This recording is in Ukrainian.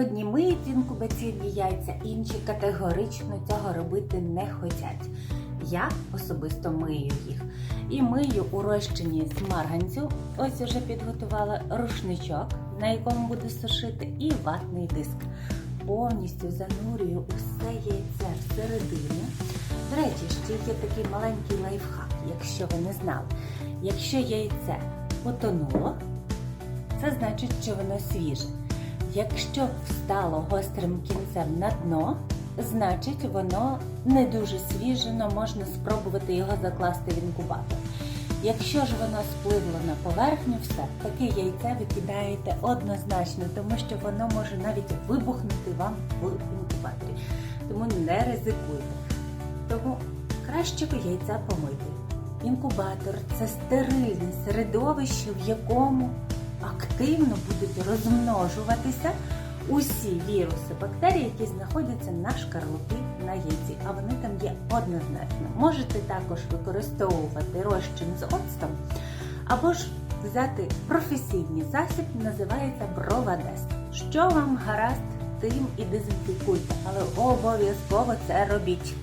Одні миють інкубаційні яйця, інші категорично цього робити не хочуть. Я особисто мию їх. І мию у розчині з марганцю. Ось уже підготувала рушничок, на якому буду сушити, і ватний диск. Повністю занурюю усе яйце всередину. До речі, ще є такий маленький лайфхак, якщо ви не знали. Якщо яйце потонуло, це значить, що воно свіже. Якщо встало гострим кінцем на дно, значить воно не дуже свіже, но можна спробувати його закласти в інкубатор. Якщо ж воно спливло на поверхню, все, таке яйце ви кидаєте однозначно, тому що воно може навіть вибухнути вам в інкубаторі. Тому не ризикуйте. Тому краще яйця помити. Інкубатор це стерильне середовище, в якому активно будуть розмножуватися усі віруси, бактерії, які знаходяться на шкарлупі на яйці, а вони там є однозначно. Можете також використовувати розчин з оцтом, або ж взяти професійний засіб, називається Бровадес. Що вам гаразд, тим і дезінфікуйте, але обов'язково це робіть.